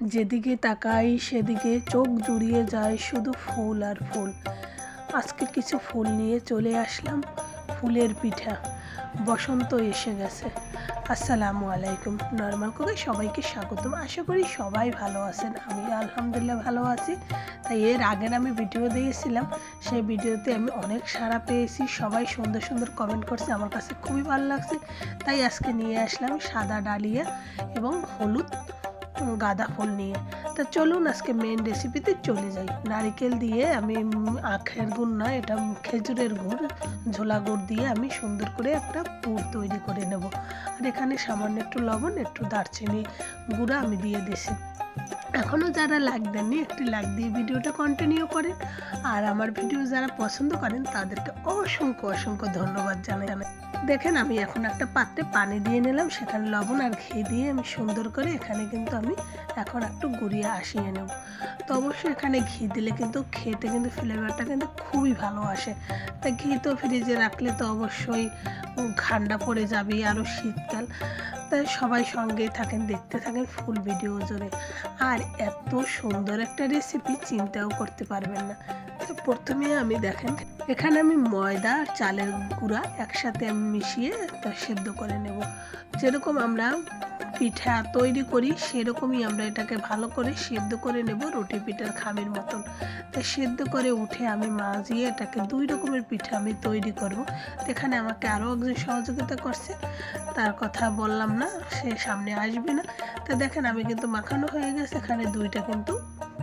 যেদিকে তাকাই, সেদিকে চোখ জুড়িয়ে যায় শুধু ফুল আর ফুল। আজকে কিছু ফুল নিয়ে চলে আসলাম ফুলের পিঠা। বসন্ত এসে গেছে। আসসালামু আলাইকুম। নর্মাল করে সবাইকে স্বাগতম। আশা করি সবাই ভালো আছেন। আমি আলহামদুলিল্লাহ ভালো আছি। তাই এর আগের আমি ভিডিও দিয়েছিলাম। সেই ভিডিওতে আমি অনেক সাড়া পেয়েছি। সবাই সুন্দর সুন্দর কমেন্ট করছে। আমার কাছে খুবই ভালো লাগছে। তাই আজকে নিয়ে আসলাম সাদা ডালিয়া এবং হলুদ গাঁদা ফুল নিয়ে। তা চলুন আজকে মেন রেসিপিতে চলে যাই। নারকেল দিয়ে আমি আখের গুড় না, এটা খেজুরের গুড়, ঝোলা গুড় দিয়ে আমি সুন্দর করে একটা পুর তৈরি করে নেব। আর এখানে সামান্য একটু লবণ, একটু দারচিনি গুঁড়া আমি দিয়ে দিছি। এখনও যারা লাইক দেননি, একটি লাইক দিয়ে ভিডিওটা কন্টিনিউ করেন। আর আমার ভিডিও যারা পছন্দ করেন, তাদেরকে অসংখ্য অসংখ্য ধন্যবাদ জানাই। দেখেন, আমি এখন একটা পাত্রে পানি দিয়ে নিলাম, সেখানে লবণ আর ঘি দিয়ে আমি সুন্দর করে এখানে কিন্তু আমি এখন একটু গুড়িয়ে আসিয়ে নেব। তো অবশ্যই এখানে ঘি দিলে কিন্তু খেতে কিন্তু ফ্লেভারটা কিন্তু খুবই ভালো আসে। তাই ঘি তো ফ্রিজে রাখলে তো অবশ্যই ঠান্ডা পড়ে যাবে আরও শীতকাল। তাই সবাই সঙ্গে থাকেন, দেখতে থাকেন ফুল ভিডিও জুড়ে আর এত সুন্দর একটা রেসিপি চিন্তাও করতে পারবেন না। তো প্রথমে আমি দেখেন, এখানে আমি ময়দা আর চালের গুঁড়া একসাথে আমি মিশিয়ে তা সেদ্ধ করে নেব। যেরকম আমরা পিঠা তৈরি করি, সেরকমই আমরা এটাকে ভালো করে সেদ্ধ করে নেব রুটি পিঠার খামির মতন। তো সেদ্ধ করে উঠে আমি মাজিয়ে এটাকে দুই রকমের পিঠা আমি তৈরি করব। এখানে আমাকে আরও একজন সহযোগিতা করছে, তার কথা বললাম না, সে সামনে আসবে না। তো দেখেন, আমি কিন্তু মাখানো হয়ে গেছে, এখানে দুইটা কিন্তু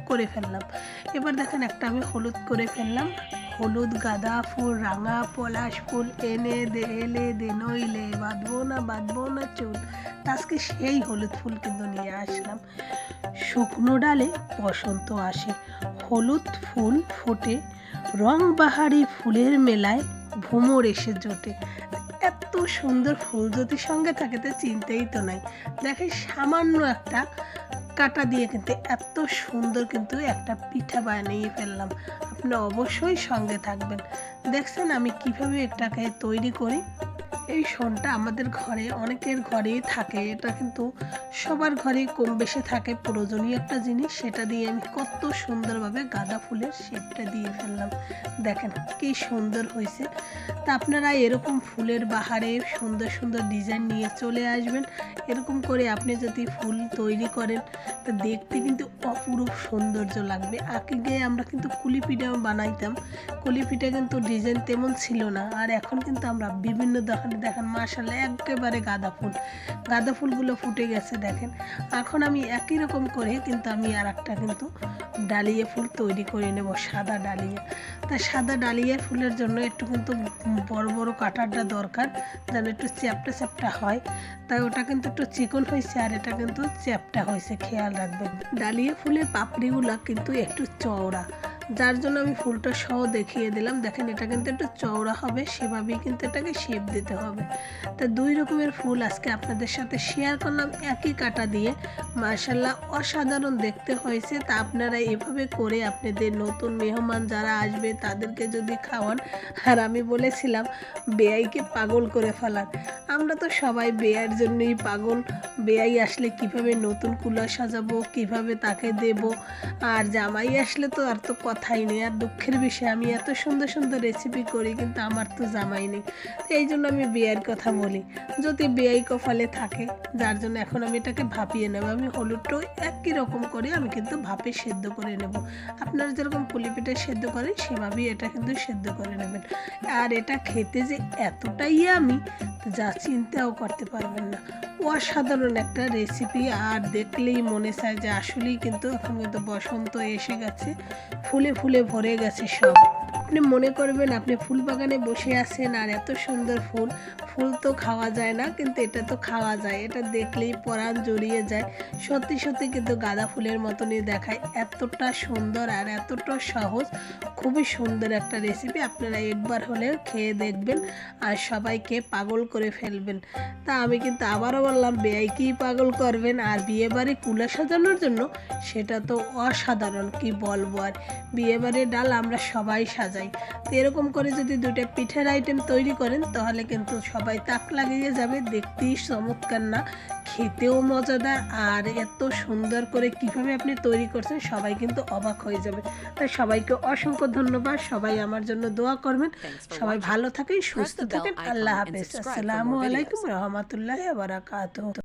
করে ফেললাম। এবার দেখেন একটা আমি হলুদ করে ফেললাম। হলুদ, গাঁদা ফুল, রাঙা, পলাশ ফুল, এনে দে, এলে দে, নইলে বাঁধবো না বাঁধবো না চুল। আজকে সেই হলুদ ফুল কিন্তু নিয়ে আসলাম। শুকনো ডালে বসন্ত আসে। হলুদ ফুল ফোটে, রং বাহারি ফুলের মেলায় ভ্রমর এসে জোটে। এত সুন্দর ফুল যদি সঙ্গে থাকে তো চিন্তাই তো নাই। দেখে সামান্য একটা কাটা দিয়ে কিন্তু এত সুন্দর কিন্তু একটা পিঠা বানিয়ে ফেললাম। আপনি অবশ্যই সঙ্গে থাকবেন। দেখছেন আমি কীভাবে এটাকে তৈরি করি? এই শোনটা আমাদের ঘরে, অনেকের ঘরেই থাকে। এটা কিন্তু সবার ঘরেই কম বেশি থাকে। প্রয়োজনীয় একটা জিনিস, সেটা দিয়ে আমি কত সুন্দরভাবে গাঁদা ফুলের শেপটা দিয়ে ফেললাম। দেখেন কি সুন্দর হয়েছে। তা আপনারা এরকম ফুলের বাহারে সুন্দর সুন্দর ডিজাইন নিয়ে চলে আসবেন। এরকম করে আপনি যদি ফুল তৈরি করেন, তা দেখতে কিন্তু অপরূপ সৌন্দর্য লাগবে। আগে আমরা কিন্তু কুলি পিঠাও বানাইতাম। কুলি পিঠা কিন্তু ডিজাইন তেমন ছিল না। আর এখন কিন্তু আমরা বিভিন্ন দোকানে দেখেন মাসাল্লাহ একেবারে গাঁদা ফুল। গাঁদা ফুলগুলো ফুটে গেছে, দেখেন। এখন আমি একই রকম করে কিন্তু আমি আর একটা কিন্তু ডালিয়া ফুল তৈরি করে নেব, সাদা ডালিয়া। তা সাদা ডালিয়া ফুলের জন্য একটু কিন্তু বড় বড় কাটারটা দরকার, যেন একটু চ্যাপটা চ্যাপটা হয়। তাই ওটা কিন্তু একটু চিকন হয়েছে আর এটা কিন্তু চ্যাপটা হয়েছে, খেয়াল রাখবেন। ডালিয়া ফুলের পাপড়িগুলো কিন্তু একটু চওড়া। যার জন্য আমি ফুলটা সহ দেখিয়ে দিলাম। দেখেন, এটা কিন্তু একটু চওড়া হবে, সেভাবেই কিন্তু এটাকে শেপ দিতে হবে। তা দুই রকমের ফুল আজকে আপনাদের সাথে শেয়ার করলাম। একই কাটা দিয়ে। মার্শাল্লাহ অসাধারণ দেখতে হয়েছে। তা আপনারা এভাবে করে আপনাদের নতুন মেহমান যারা আসবে, তাদেরকে যদি খাওয়ান, আর আমি বলেছিলাম, বেয়াইকে পাগল করে ফেলার আমরা তো সবাই বেয়ার জন্যই পাগল। বেয়াই আসলে কীভাবে নতুন কুলা সাজাবো, কীভাবে তাকে দেব? আর জামাই আসলে তো আর তো কথাই নেই আর দুঃখের বিষয়, আমি এত সুন্দর সুন্দর রেসিপি করি কিন্তু আমার তো জামাই নেই। তো এই জন্য আমি বেয়ার কথা বলি। যদি বেয়াই কপালে থাকে, যার জন্য এখন আমি এটাকে ভাপিয়ে নেব, আমি হলুদটাও একই রকম করে আমি কিন্তু ভাপে সেদ্ধ করে নেব। আপনারা যেরকম পুলি পিঠা সেদ্ধ করেন, সেভাবেই এটা কিন্তু সেদ্ধ করে নেবেন। আর এটা খেতে যে এতটাই আমি যা চিন্তাও করতে পারবেন না। অসাধারণ একটা রেসিপি আর দেখলেই মনে চায় যে আসলেই কিন্তু এখন কিন্তু বসন্ত এসে গেছে। ফুলে ফুলে ভরে গেছে সব। আপনি মনে করবেন আপনি ফুল বাগানে বসে আছেন আর এত সুন্দর ফুল। ফুল তো খাওয়া যায় না, কিন্তু এটা তো খাওয়া যায়। এটা দেখলেই পরাণ জড়িয়ে যায়। সত্যি সত্যি কিন্তু গাঁদা ফুলের মতনই দেখায়। এতটা সুন্দর আর এতটা সহজ। খুবই সুন্দর একটা রেসিপি আপনারা একবার হলেও খেয়ে দেখবেন আর সবাইকে পাগল করে ফেলবেন। তা আমি কিন্তু আবারও বললাম বেয়াইকেই পাগল করবেন? আর বিয়ে বাড়ি কুলা সাজানোর জন্য সেটা তো অসাধারণ, কি বলব? আর বিয়ে বাড়ির ডাল আমরা সবাই সাজাই। যায়। তো এরকম করে যদি দুইটা পিঠের আইটেম তৈরি করেন তাহলে কিন্তু সবাই তাক লাগিয়ে যাবে। দেখতেই চমৎকার না? খেতেও মজাদার। আর এত সুন্দর করে কীভাবে আপনি তৈরি করছেন সবাই কিন্তু অবাক হয়ে যাবে। তাই সবাইকে অসংখ্য ধন্যবাদ। সবাই আমার জন্য দোয়া করবেন। সবাই ভালো থাকেন সুস্থ থাকেন। আল্লাহ হাফেজ। আসসালামু আলাইকুম রহমতুল্লাহ বারাকাতুহ।